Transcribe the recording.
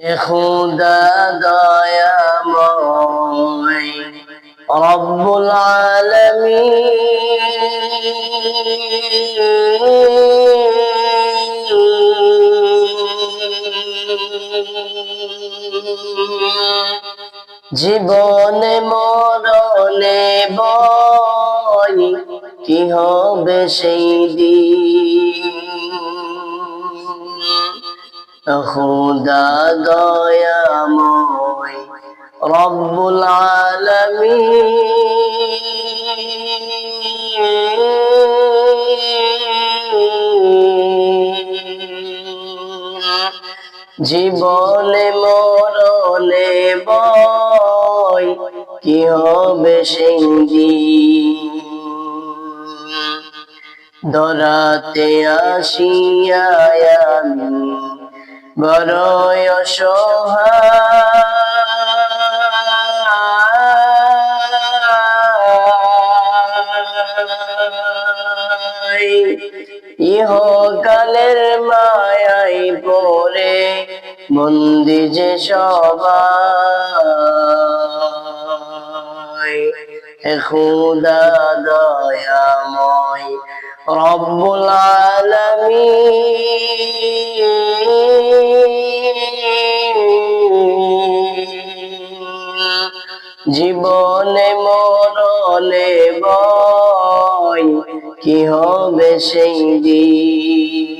খুদা দয়াময় জীবনে মরণে বই কি হবে সেই দিন? খুদা দয়াময় রব্বুল আলামিন। জীবনে মরণে বই কি হবে সেই দিন ধরাতে আমি বড়ই অসহায় ইহকালের মায়াই পরে বন্দি যে সবাই। খুদা দয়াময় রব্বুল আলামিন। জীবনে মরণে বয় কি হবে সেই দিন?